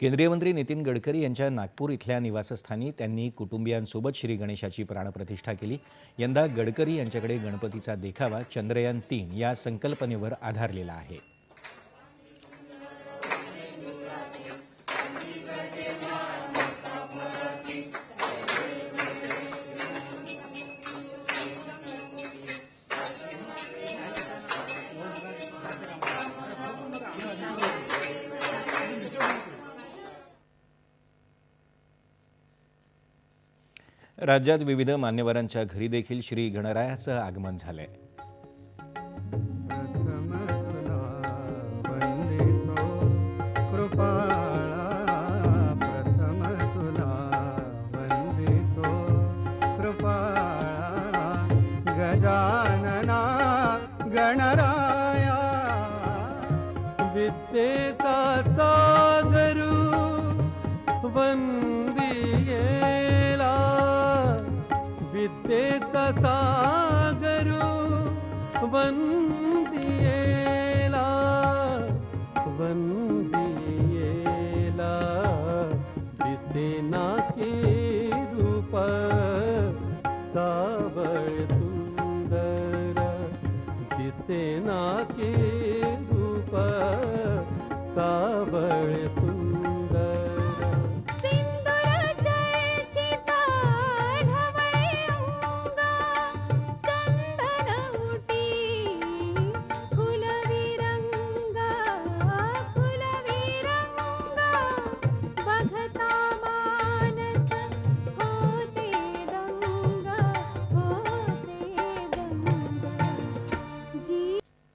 केंद्रीय मंत्री नितीन गडकरी यांच्या नागपूर इथल्या निवासस्थानी त्यांनी कुटुंबियांसोबत श्री गणेशाची प्राणप्रतिष्ठा केली. यंदा गडकरी यांच्याकडे गणपतीचा देखावा चंद्रयान तीन या संकल्पनेवर आधारलेला आहे. राज्यात विविध मान्यवरांच्या घरी देखील श्री गणरायाचं आगमन झालंय. प्रथम कृपाळा प्रथम कृपाळा गजानना गणराया विद्येचा सागरू वंदियेला सागरु वन्दिये बिये जिना केप सा वद जिना केप सा